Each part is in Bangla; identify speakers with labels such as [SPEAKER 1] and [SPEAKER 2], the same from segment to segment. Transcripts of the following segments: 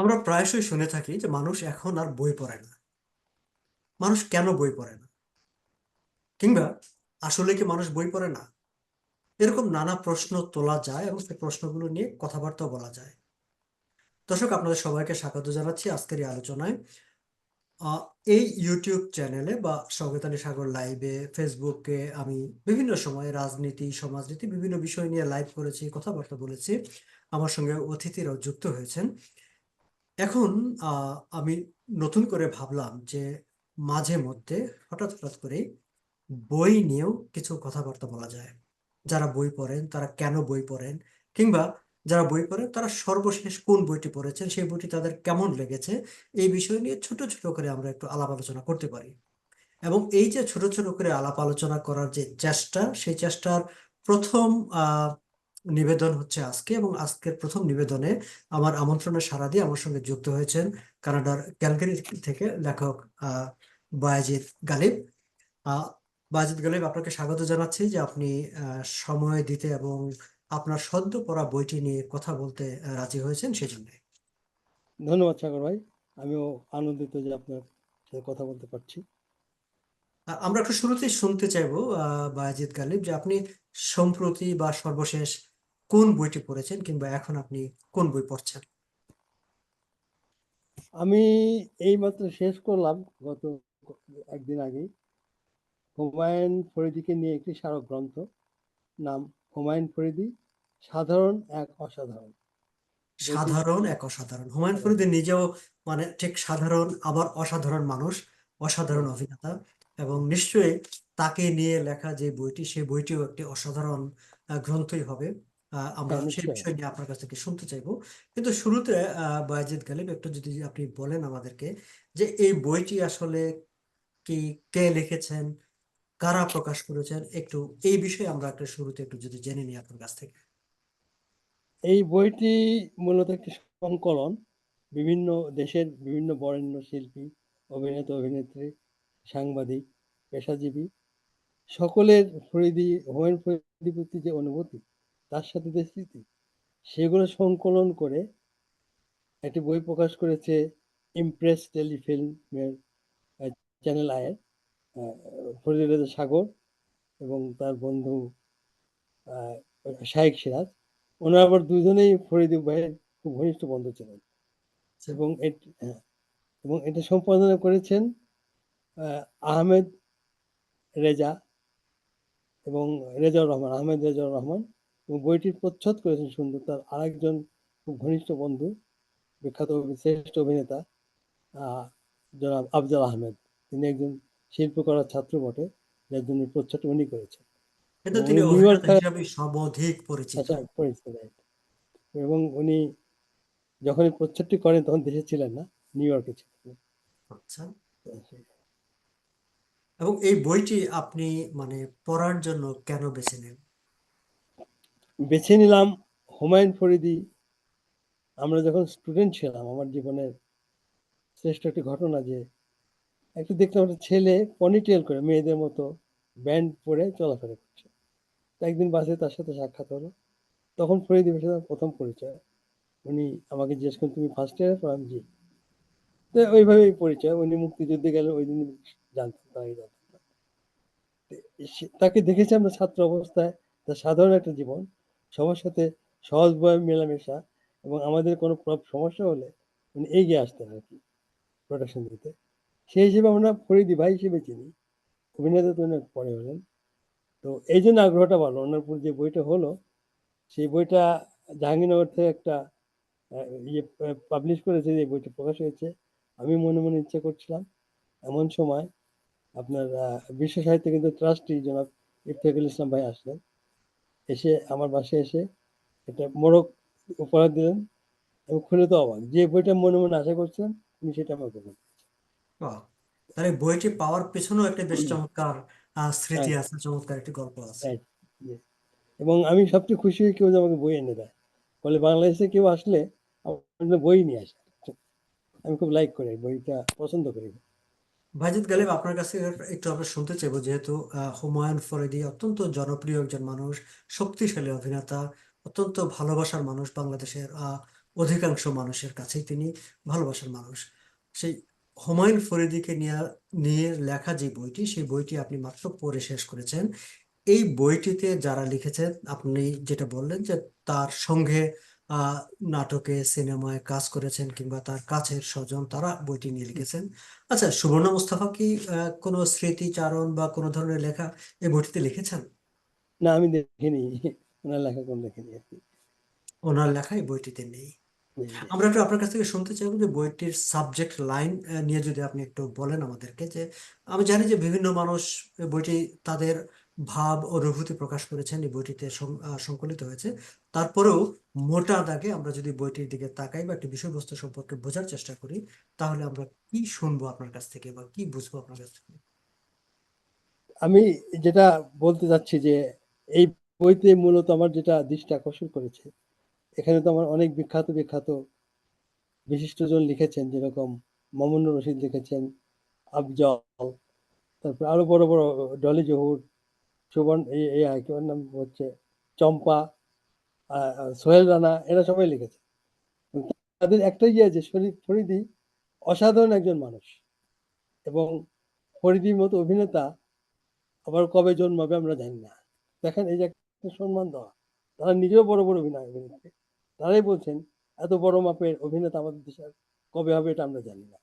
[SPEAKER 1] আমরা প্রায়শই শুনে থাকি যে মানুষ এখন আর বই পড়ে না। মানুষ কেন বই পড়ে না? কিংবা আসলে কি মানুষ বই পড়ে না? এরকম নানা প্রশ্ন তোলা যায় এবং সেই প্রশ্নগুলো নিয়ে কথাবার্তা বলা যায়। দর্শক, আপনাদের সবাইকে স্বাগত জানাচ্ছি আজকের এই আলোচনায়। এই ইউটিউব চ্যানেলে বা সৌগতানী সাগর লাইভে, ফেসবুকে আমি বিভিন্ন সময় রাজনীতি, সমাজনীতি, বিভিন্ন বিষয় নিয়ে লাইভ করেছি, কথাবার্তা বলেছি। আমার সঙ্গে অতিথিরাও যুক্ত হয়েছেন। এখন আমি নতুন করে ভাবলাম যে মাঝে মধ্যে হঠাৎ হঠাৎ করে বই নিয়েও কিছু কথাবার্তা বলা যায়। যারা বই পড়েন, তারা কেন বই পড়েন? কিংবা যারা বই পড়েন, তারা সর্বশেষ কোন বইটি পড়েছেন, সেই বইটি তাদের কেমন লেগেছে? এই বিষয় নিয়ে ছোট ছোট করে আমরা একটু আলাপ আলোচনা করতে পারি। এবং এই যে ছোট ছোট করে আলাপ আলোচনা করার যে চেষ্টা, সেই চেষ্টার প্রথম আহ নিবেদন হচ্ছে আজকে এবং আজকের প্রথম নিবেদনে আমার আমন্ত্রণে সাড়া দিয়ে আমার সঙ্গে যুক্ত হয়েছেন কানাডার ক্যালগারি থেকে লেখক বায়েজিদ গালিব। বায়েজিদ গালিব আপনাকে স্বাগত জানাচ্ছি যে আপনি সময় দিতে এবং আপনার সদ্য পড়া বইটি নিয়ে কথা বলতে রাজি হয়েছেন সেজন্য।
[SPEAKER 2] ধন্যবাদ সাগর ভাই আমিও আনন্দিত যে আপনার সাথে কথা বলতে পারছি।
[SPEAKER 1] আমরা একটু শুরুতেই শুনতে চাইব আহ বায়েজিদ গালিব যে আপনি সম্প্রতি বা সর্বশেষ কোন বইটি পড়েছেন কিংবা এখন আপনি কোন বই পড়ছেন?
[SPEAKER 2] আমি এইমাত্র শেষ করলাম গত একদিন আগেই। হুমায়ুন ফরিদিকে নিয়ে একটি স্মারক গ্রন্থ নাম হুমায়ুন ফরিদি সাধারণ এক অসাধারণ।
[SPEAKER 1] সাধারণ এক অসাধারণ। হুমায়ুন ফরিদি নিজেও মানে ঠিক সাধারণ আবার অসাধারণ মানুষ অসাধারণ অভিনেতা এবং নিশ্চয়ই তাকে নিয়ে লেখা যে বইটি সেই বইটিও একটি অসাধারণ গ্রন্থই হবে। আমরা সেই বিষয় নিয়ে আপনার কাছ থেকে শুনতে চাইব। কিন্তু শুরুতে বায়েজিদ গালিব একটু যদি আপনি বলেন আমাদেরকে যে এই বইটি আসলে কি কে লিখেছেন কারা প্রকাশ করেছেন একটু এই বিষয়ে আমরা একটা শুরুতে একটু যদি জেনে নিই আপনার কাছ থেকে।
[SPEAKER 2] এই বইটি মূলত একটি সংকলন। বিভিন্ন দেশের বিভিন্ন বরেণ্য শিল্পী অভিনেতা অভিনেত্রী সাংবাদিক পেশাজীবী সকলের ফরিদি হুমায়ুন ফরিদির প্রতি যে অনুভূতি তার সাথে যে স্মৃতি সেগুলো সংকলন করে একটি বই প্রকাশ করেছে ইমপ্রেস টেলিফিল্মের চ্যানেল আয়ের রেজা সাগর এবং তার বন্ধু শাহেক সিরাজ। ওনারা আবার দুজনেই ফরিদি ভাইয়ের খুব ঘনিষ্ঠ বন্ধু ছিলেন এবং হ্যাঁ, এবং এটা সম্পাদনা করেছেন আহমেদ রেজা এবং রেজাউর রহমান আহমেদ রেজাউর রহমান। এবং বইটির প্রচ্ছদ করেছেন সুন্দর তার আরেকজন খুব ঘনিষ্ঠ বন্ধু বিখ্যাত শ্রেষ্ঠ অভিনেতা জনাব আফজাল আহমেদ। তিনি একজন শিল্পকলার ছাত্র বটে যার জন্য এই প্রচ্ছদটি উনি করেছেন। এবং উনি আচ্ছা. এবং উনি যখন প্রচ্ছদটি করেন তখন দেশে ছিলেন না নিউ ইয়র্কে ছিলেন।
[SPEAKER 1] আচ্ছা। এবং এই বইটি আপনি মানে পড়ার জন্য কেন বেছে নেন?
[SPEAKER 2] বেছে নিলাম হুমায়ুন ফরিদি। আমরা যখন স্টুডেন্ট ছিলাম, আমার জীবনের শ্রেষ্ঠ একটি ঘটনা যে, একটু দেখলাম একটা ছেলে পনিটেল করে মেয়েদের মতো ব্যান্ড পরে চলাফেরা করছে। তো একদিন বাসে তার সাথে সাক্ষাৎ হলো। তখন ফরিদি সাথে প্রথম পরিচয়। উনি আমাকে জিজ্ঞেস করেন, তুমি ফার্স্ট ইয়ারে পড়ান জি। তো ওইভাবেই পরিচয়। উনি মুক্তিযুদ্ধে গেলে, ওই দিন জানতাম তার আগে জানতাম না। তো সে- তাকে দেখেছি আমরা ছাত্র অবস্থায়। তার সাধারণ একটা জীবন। সবার সাথে সহজভাবে মেলামেশা এবং আমাদের কোনো সমস্যা হলে উনি এগিয়ে আসতেন আর কি প্রোটেকশন দিতে। সেই হিসেবে আমরা ফরিদি ভাই হিসেবে চিনি। অভিনেতা তো অনেক পরে হলেন। তো এই জন্য আগ্রহটা ভালো ওনার উপর যে বইটা হলো, সেই বইটা জাহাঙ্গীরনগর থেকে একটা ইয়ে পাবলিশ করেছে যে বইটা প্রকাশ হয়েছে। আমি মনে মনে ইচ্ছা করছিলাম, এমন সময় আপনার বিশ্ব সাহিত্য কিন্তু ট্রাস্টি জনাব ইফতেকুল ইসলাম ভাই আসলেন। এসে আমার বাসায় এসে এটা মোড়ক উপহার দিলেন এবং খুলে তো অবাক যে বইটা মনে মনে আশা করছিলাম উনি সেটা আমাকে বললেন।
[SPEAKER 1] তাহলে বইটি পাওয়ার পেছনেও একটা বেশ চমৎকার স্মৃতি
[SPEAKER 2] হ্যাঁ।
[SPEAKER 1] আছে চমৎকার একটি গল্প আছে।
[SPEAKER 2] এবং আমি সবচেয়ে খুশি হই কেউ যে আমাকে বই এনে দেয়। বলে বাংলাদেশে কেউ আসলে আমার বই নিয়ে আসে। আমি খুব লাইক করি বইটা পছন্দ করি।
[SPEAKER 1] ভাইজিদ গালিব, আপনার কাছে একটু আমরা শুনতে চাইব, যেহেতু হুমায়ুন ফরিদি অত্যন্ত জনপ্রিয় একজন মানুষ, শক্তিশালী অভিনেতা, অত্যন্ত ভালোবাসার মানুষ, বাংলাদেশের অধিকাংশ মানুষের কাছেই তিনি ভালোবাসার মানুষ। সেই হুমায়ুন ফরিদীকে নিয়ে নিয়ে লেখা যে বইটি, সেই বইটি আপনি মাত্র পড়ে শেষ করেছেন। এই বইটিতে যারা লিখেছেন, আপনি যেটা বললেন যে তার সঙ্গে নাটকে সিনেমায় কাজ করেছেন কিংবা তার কাছের স্বজন তারা বইটি নিয়ে লিখেছেন। আচ্ছা সুবর্ণা মুস্তাফা কি কোনো স্মৃতিচারণ বা কোনো ধরনের লেখা এই বইটিতে লিখেছেন?
[SPEAKER 2] না আমি দেখিনি। ওনার লেখা কোন দেখিনি আর কি।
[SPEAKER 1] ওনার লেখা এই বইটিতে নেই। আমরা একটু আপনার কাছ থেকে শুনতে চাইব যে বইটির সাবজেক্ট লাইন নিয়ে যদি আপনি একটু বলেন আমাদেরকে যে আমি জানি যে বিভিন্ন মানুষ বইটি তাদের ভাব অনুভূতি প্রকাশ করেছেন, এই বইটিতে সংকলিত হয়েছে। তারপরেও মোটা দাগে আমরা যদি বইটির দিকে তাকাই বা একটি বিষয়বস্তু সম্পর্কে বোঝার চেষ্টা করি, তাহলে আমরা কি শুনব আপনার কাছ থেকে বা কি বুঝব আপনার কাছ থেকে?
[SPEAKER 2] আমি যেটা বলতে চাচ্ছি যে, এই বইতে মূলত আমার যেটা দৃষ্টি আকর্ষণ করেছে, এখানে তো আমার অনেক বিখ্যাত বিখ্যাত বিশিষ্টজন লিখেছেন, যেরকম মামুনুর রশিদ লিখেছেন, আফজল, তারপর আরও বড় বড় ডলি জহুর সুবর্ণ কি নাম হচ্ছে চম্পা সোহেল রানা, এরা সবাই লিখেছে। তাদের একটাই ইয়ে আছে ফরিদি অসাধারণ একজন মানুষ এবং ফরিদির মতো অভিনেতা আবার কবে জন্মাবে আমরা জানি না। দেখেন এই যে একটা সম্মান দেওয়া, তারা নিজেও বড় বড় অভিনয় অভিনেত্রী। তারাই বলছেন, এত বড় মাপের অভিনেতা আমাদের দেশে কবে হবে এটা আমরা জানি না।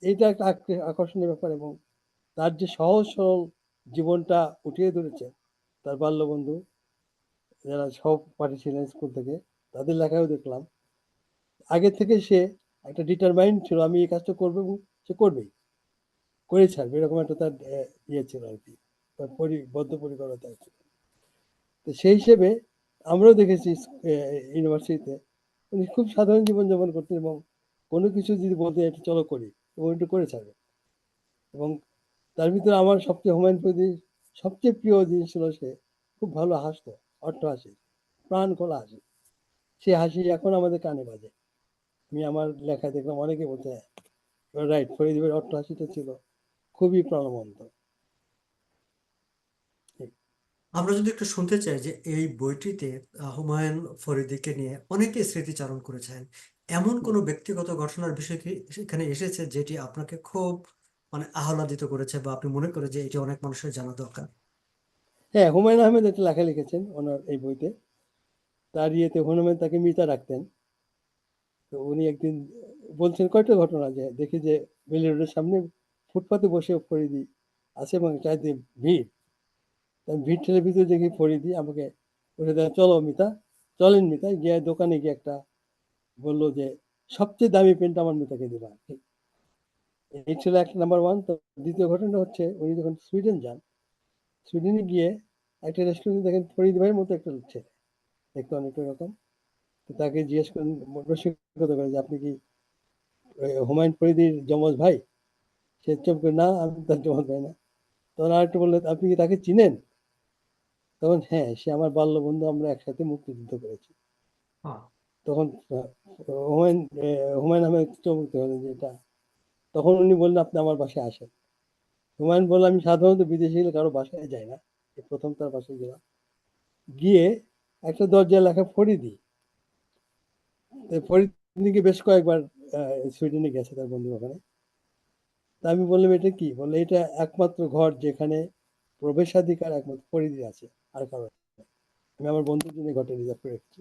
[SPEAKER 2] এইটা একটা আক- আকর্ষণীয় ব্যাপার এবং তার যে সহজ সরল জীবনটা উঠিয়ে ধরেছে তার বাল্যবন্ধু, যারা সহপাঠী ছিলেন স্কুল থেকে, তাদের লেখাও দেখলাম। আগে থেকে সে একটা ডিটারমাইন্ড ছিল, আমি এই কাজটা করব এবং সে করবেই। করে ছাড়বে, এরকম একটা তার ইয়ে ছিল আর কি পরি বদ্ধপরিকরতা ছিল। তো সেই হিসেবে আমরাও দেখেছি ইউনিভার্সিটিতে, উনি খুব সাধারণ জীবনযাপন করতেন এবং কোনো কিছু যদি বলতে এটা চলো করি এবং একটু করে ছাড়বে। এবং তার ভিতরে আমার সবচেয়ে হুমায়ুন ফরিদির সবচেয়ে প্রিয় জিনিস ছিল সে, খুব ভালো হাসতো, অট্ট হাসি, প্রাণ খোলা হাসি। সে হাসি এখন আমাদের কানে বাজে। আমি আমার লেখা দেখলাম অনেকে বলছে রাইট ফরিদের অট্ট হাসিটা ছিল খুবই প্রাণবন্ত।
[SPEAKER 1] আমরা যদি একটু শুনতে চাই যে এই বইটিতে হুমায়ুন ফরিদিকে নিয়ে অনেকে স্মৃতিচারণ করেছেন। এমন কোনো ব্যক্তিগত ঘটনার বিষয় কি সেখানে এসেছে যেটি আপনাকে খুব মানে আহ্লাদিত করেছে বা আপনি মনে করেন যে এটি অনেক মানুষের জানা দরকার।
[SPEAKER 2] হ্যাঁ হুমায়ুন আহমেদ একটা লেখা লিখেছেন ওনার এই বইতে। তার ইয়েতে হুমায়ুন আহমেদ তাকে মিতা রাখতেন। তো উনি একদিন বলছেন, কয়টা ঘটনা যে দেখি যে বেলি রোডের সামনে ফুটপাতে বসে ফরিদি আছে এবং চাইতে ভিড়। ভিড় ঠেলে ভিতরে দেখি ফরিদি আমাকে বলে দেয় চলো মিতা, চলেন মিতা। গিয়ে দোকানে গিয়ে একটা বলল যে, সবচেয়ে দামি পেনটা আমার মিতাকে দিবা। এই ছিল এক নাম্বার ওয়ান তো দ্বিতীয় ঘটনা হচ্ছে উনি যখন সুইডেন যান সুইডেনে গিয়ে একটা রেস্টুরেন্টে দেখেন ফরিদ ভাইয়ের মতো একটা ছেলে দেখতে অনেকটা এরকম। তো তাকে জিজ্ঞেস করেন রসিকতা করে যে আপনি কি হুমায়ুন ফরিদির যমজ ভাই? সে চুপ করে না আমি তার যমজ ভাই না। তখন আরেকটু বলল আপনি কি তাকে চিনেন? তখন হ্যাঁ সে আমার বাল্য বন্ধু আমরা একসাথে মুক্তিযুদ্ধ করেছি।
[SPEAKER 1] হ্যাঁ।
[SPEAKER 2] তখন হুমায়ুন হুমায়ুন আহমেদ চমকে হলেন যে এটা তখন উনি বললেন, আপনি আমার বাসায় আসেন। হুমায়ুন বলল আমি সাধারণত বিদেশে গেলে কারও বাসায় যাই না। প্রথম তার বাসায় গেলাম। গিয়ে একটা দরজায় লেখা ফরিদি ফরিদিকে বেশ কয়েকবার সুইডেনে গেছে তার বন্ধু ওখানে। তা আমি বললাম, এটা কি? বললে, এটা একমাত্র ঘর যেখানে প্রবেশাধিকার একমাত্র ফরিদি আছে, আর কারও। আমি আমার বন্ধুর জন্য ঘরটা রিজার্ভ করে রেখেছি।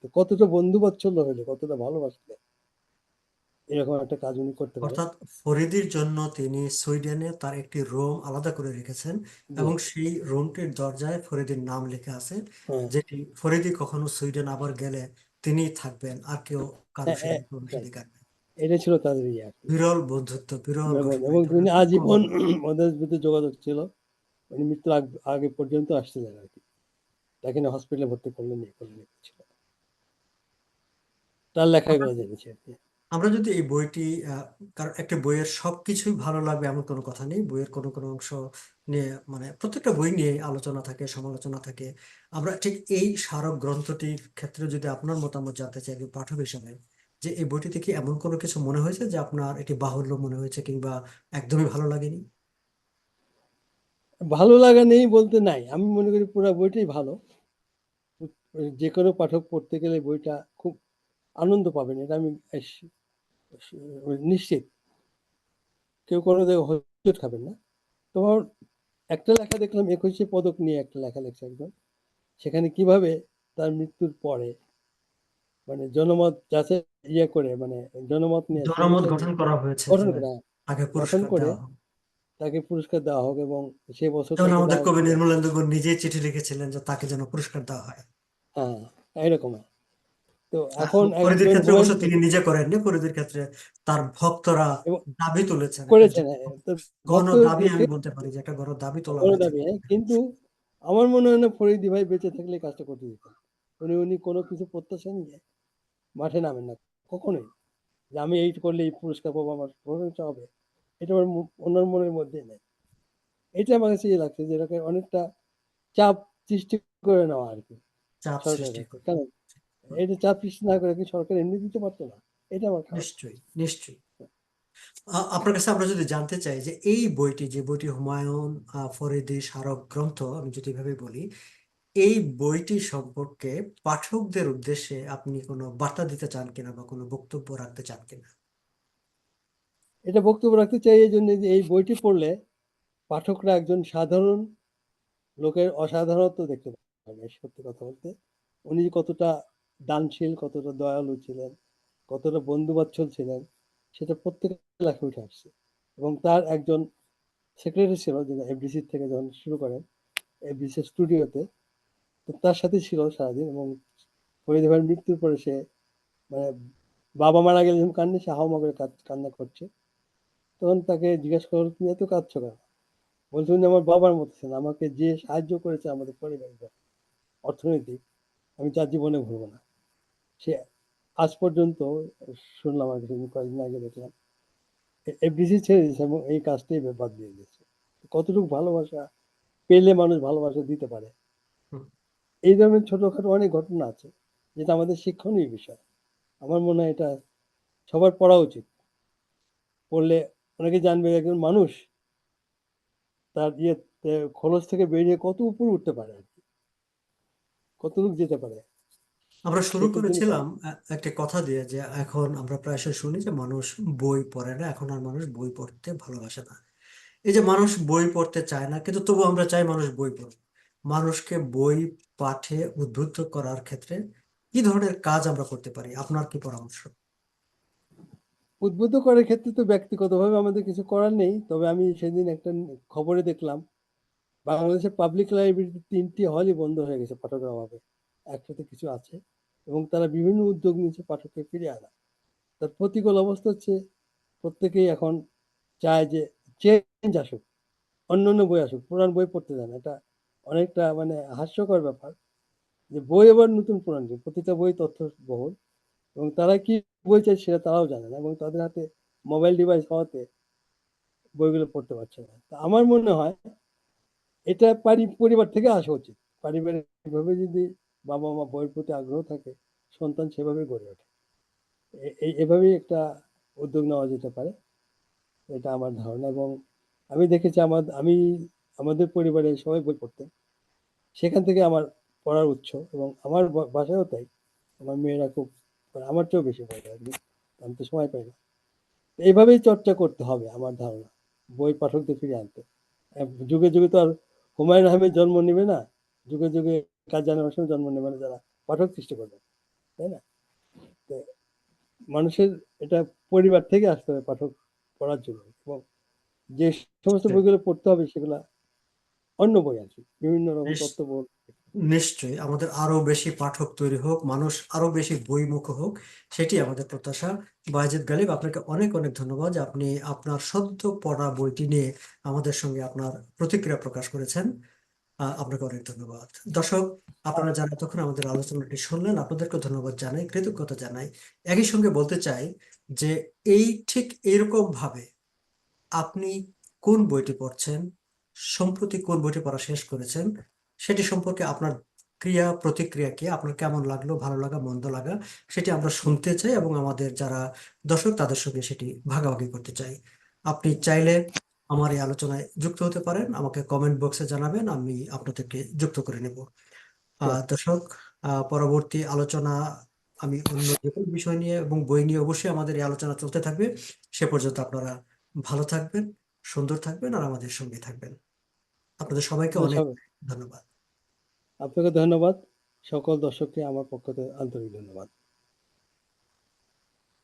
[SPEAKER 2] তো কতটা বন্ধু বাৎসল্য হলে কতটা ভালোবাসলে। এরকম একটা কাজ উনি করতে পারেন।
[SPEAKER 1] অর্থাৎ ফরিদির জন্য তিনি সুইডেনে তার একটি রুম আলাদা করে রেখেছেন এবং সেই রুমটির দরজায় ফরিদির নাম লেখা আছে
[SPEAKER 2] হ্যাঁ।
[SPEAKER 1] যেটি ফরিদি কখনো সুইডেন আবার গেলে তিনি থাকবেন আর কেউ কারও
[SPEAKER 2] হ্যাঁ, হ্যাঁ,
[SPEAKER 1] প্রবেশাধিকার নেই।
[SPEAKER 2] এটা ছিল তাদের ইয়ে আর কি।
[SPEAKER 1] বিরল বন্ধুত্ব বিরল
[SPEAKER 2] এবং তিনি আজীবন। ওদের ভিতরে যোগাযোগ ছিল। উনি মৃত্যুর আগ- আগে পর্যন্ত আসতে আসছিলেন আর কি। তাকে না হসপিটালে ভর্তি করলেন করলেন এই ছিল। তার লেখাগুলো জেনেছি আর কি।
[SPEAKER 1] আমরা যদি এই বইটি কারণ একটা বইয়ের সবকিছুই ভালো লাগবে এমন কোনো কথা নেই। বইয়ের কোনো কোনো অংশ নিয়ে মানে প্রত্যেকটা বই নিয়ে আলোচনা থাকে, সমালোচনা থাকে। আমরা ঠিক এই স্মারক গ্রন্থটির ক্ষেত্রে যদি আপনার মতামত জানতে চাই একজন পাঠক হিসেবে, যে এই বইটি কি এমন কোনো কিছু মনে হয়েছে যে আপনার এটি বাহুল্য মনে হয়েছে কিংবা একদমই ভালো লাগেনি?
[SPEAKER 2] ভালো লাগা নেই বলতে নাই। আমি মনে করি পুরো বইটাই ভালো। যে কোনো পাঠক পড়তে গেলে বইটা খুব আনন্দ পাবেন, এটা আমি নিশ্চিত। কেউ কোনো জায়গায় খাবেন না। তোমার একটা লেখা দেখলাম একুশে পদক নিয়ে একটা লেখা লেখছে একজন। সেখানে কীভাবে তার মৃত্যুর পরে মানে জনমত যাচাই ইয়ে করে মানে জনমত নিয়ে
[SPEAKER 1] জনমত গঠন করা হয়েছে
[SPEAKER 2] গঠন করে
[SPEAKER 1] তাকে পুরস্কার
[SPEAKER 2] করে
[SPEAKER 1] দেওয়া হোক।
[SPEAKER 2] তাকে পুরস্কার দেওয়া হোক এবং সে বছর
[SPEAKER 1] যেমন আমাদের কবি নির্মলেন্দু গুণ নিজেই চিঠি লিখেছিলেন যে তাকে যেন পুরস্কার দেওয়া হয়।
[SPEAKER 2] হ্যাঁ এরকম তো এখন
[SPEAKER 1] ফরিদের ক্ষেত্রে অবশ্য তিনি নিজে করেননি ফরিদের ক্ষেত্রে তার ভক্তরা দাবি তুলেছেন।
[SPEAKER 2] করেছেন হ্যাঁ, তো
[SPEAKER 1] গণ দাবি আমি বলতে পারি যে একটা গণ দাবি তোলা হয়েছে।
[SPEAKER 2] দাবি হ্যাঁ কিন্তু আমার মনে হয় না ফরিদি ভাই বেঁচে থাকলে কাজটা করতে দিতেন। উনি উনি কোনো কিছু প্রত্যাশা নিয়ে মাঠে নামেন না কখনোই। যে আমি এই করলে এই পুরস্কার পাবো আমার প্রশংসা হবে এটা আমার ওনার মনের মধ্যে নেই। এটা আমার কাছে ইয়ে লাগছে যে এটাকে অনেকটা চাপ সৃষ্টি করে নেওয়া আর কি।
[SPEAKER 1] চাপ
[SPEAKER 2] সরকারের
[SPEAKER 1] সৃষ্টি
[SPEAKER 2] কাছে।
[SPEAKER 1] করে।
[SPEAKER 2] কেন এটা না করে কি সরকার এমনি দিতে পারতো না? এটা আমার
[SPEAKER 1] নিশ্চয়ই নিশ্চয়ই। আপনার কাছে আমরা যদি জানতে চাই যে এই বইটি যে বইটি হুমায়ুন ফরিদি স্মারক গ্রন্থ আমি যদি এভাবে বলি এই বইটি সম্পর্কে পাঠকদের উদ্দেশ্যে আপনি কোনো বার্তা দিতে চান কিনা বা কোনো বক্তব্য রাখতে চান কিনা?
[SPEAKER 2] এটা বক্তব্য রাখতে চাই এই জন্য যে এই বইটি পড়লে পাঠকরা একজন সাধারণ লোকের অসাধারণত্ব দেখতে পাবে সত্যি কথা বলতে উনি কতটা দানশীল, কতটা দয়ালু ছিলেন, কতটা বন্ধুবাৎসল ছিলেন, সেটা প্রত্যেকের লেখা উঠে আসছে। এবং তার একজন সেক্রেটারি ছিল, যিনি এফডিসি থেকে যখন শুরু করেন এফডিসি স্টুডিওতে তো তার সাথে ছিল সারাদিন এবং ফরিদ ভাইয়ের মৃত্যুর পরে সে মানে বাবা মারা গেলে যখন কান্নে, সে হাওমা করে কান্না করছে। তখন তাকে জিজ্ঞাসা করল, তুমি এত কাঁদছো কেন? বলছে, উনি আমার বাবার মতো ছিলেন, আমাকে যে সাহায্য করেছে আমাদের পরিবারের অর্থনৈতিক, আমি তার জীবনে ভুলবো না। সে আজ পর্যন্ত শুনলাম আর কিছু কয়েকদিন আগে দেখলাম। এফডিসি ছেড়ে দিয়েছে এবং এই কাজটাই বাদ দিয়ে দিয়েছে। কতটুকু ভালোবাসা পেলে মানুষ ভালোবাসা দিতে পারে? এই ধরনের ছোটখাটো অনেক ঘটনা আছে যেটা আমাদের শিক্ষণীয় বিষয়। আমার মনে হয় এটা সবার পড়া উচিত। পড়লে অনেকে জানবে একজন মানুষ তার ইয়ে খরচ থেকে বেরিয়ে কত উপরে উঠতে পারে আর কি। কতটুকু যেতে পারে?
[SPEAKER 1] আমরা শুরু করেছিলাম একটা কথা দিয়ে যে এখন আমরা প্রায়শই শুনি যে মানুষ বই পড়ে না এখন আর মানুষ বই পড়তে ভালোবাসে না। এই যে মানুষ বই পড়তে চায় না কিন্তু তবু আমরা চাই মানুষ বই পড়ুক। মানুষকে বই পাঠে উদ্বুদ্ধ করার ক্ষেত্রে কি ধরনের কাজ আমরা করতে পারি? আপনার কি পরামর্শ?
[SPEAKER 2] উদ্বুদ্ধ করার ক্ষেত্রে তো ব্যক্তিগতভাবে আমাদের কিছু করার নেই তবে আমি সেদিন একটা খবরে দেখলাম বাংলাদেশের পাবলিক লাইব্রেরিতে তিনটি হলই বন্ধ হয়ে গেছে পাঠকের অভাবে একসাথে কিছু আছে। এবং তারা বিভিন্ন উদ্যোগ নিয়েছে পাঠককে ফিরে আনা। তার প্রতিকূল অবস্থা হচ্ছে প্রত্যেকেই এখন চায় যে চেঞ্জ আসুক অন্য অন্য বই আসুক পুরান বই পড়তে দেন। এটা অনেকটা মানে হাস্যকর ব্যাপার যে বই আবার নতুন পুরান কি, প্রতিটা বই তথ্য বহুল এবং তারা কি বই চাই সেটা তারাও জানে না এবং তাদের হাতে মোবাইল ডিভাইস হওয়াতে বইগুলো পড়তে পারছে না। তা আমার মনে হয় এটা পারি পরিবার থেকে আসা উচিত। পারিবারিকভাবে যদি বাবা মা বইয়ের প্রতি আগ্রহ থাকে, সন্তান সেভাবে গড়ে ওঠে। এই এভাবেই একটা উদ্যোগ নেওয়া যেতে পারে, এটা আমার ধারণা। এবং আমি দেখেছি আমার, আমি, আমাদের পরিবারে সবাই বই পড়তেন সেখান থেকে আমার পড়ার উৎস এবং আমার বাসায়ও তাই। আমার মেয়েরা খুব, আমার চেয়েও বেশি পড়ে আর আমি তো সময় পাই না। এইভাবেই চর্চা করতে হবে আমার ধারণা, বই পাঠকদের ফিরে আনতে। যুগে যুগে তো আর হুমায়ুন আহমেদ জন্ম নেবে না, যুগে যুগে হোসেন জন্ম নেবে যারা পাঠক সৃষ্টি করবে তাই না? তো মানুষের এটা পরিবার থেকে আসতে হবে পাঠক পড়ার জন্য এবং যে সমস্ত বইগুলো পড়তে হবে সেগুলা অন্য বই আছে বিভিন্ন রকম তত্ত্ব বই।
[SPEAKER 1] নিশ্চয়ই আমাদের আরও বেশি পাঠক তৈরি হোক মানুষ আরও বেশি বইমুখ হোক সেটি আমাদের প্রত্যাশা। বায়েজিদ গালিব আপনাকে অনেক অনেক ধন্যবাদ যে আপনি আপনার সদ্য পড়া বইটি নিয়ে আমাদের সঙ্গে আপনার প্রতিক্রিয়া প্রকাশ করেছেন। আপনাকে অনেক ধন্যবাদ। দর্শক, আপনারা যারা এতক্ষণ আমাদের আলোচনাটি শুনলেন আপনাদেরকে ধন্যবাদ জানাই, কৃতজ্ঞতা জানাই। একই সঙ্গে বলতে চাই যে এই ঠিক এইরকম ভাবে আপনি কোন বইটি পড়ছেন, সম্প্রতি কোন বইটি পড়া শেষ করেছেন, সেটি সম্পর্কে আপনার ক্রিয়া, প্রতিক্রিয়া কি, আপনার কেমন লাগল, ভালো লাগা, মন্দ লাগা, সেটি আমরা শুনতে চাই এবং আমাদের যারা দর্শক, তাদের সঙ্গে সেটি ভাগাভাগি করতে চাই। আপনি চাইলে আমার এই আলোচনায় যুক্ত হতে পারেন আমাকে কমেন্ট বক্সে জানাবেন আমি আপনাদেরকে যুক্ত করে নেব। আহ, দর্শক পরবর্তী আলোচনা আমি অন্য যে কোনো বিষয় নিয়ে এবং বই নিয়ে অবশ্যই আমাদের এই আলোচনা চলতে থাকবে। সে পর্যন্ত আপনারা ভালো থাকবেন সুন্দর থাকবেন আর আমাদের সঙ্গে থাকবেন। আপনাদের সবাইকে অনেক ধন্যবাদ।
[SPEAKER 2] আপনাকে ধন্যবাদ। সকল দর্শককে আমার পক্ষ থেকে আন্তরিক ধন্যবাদ।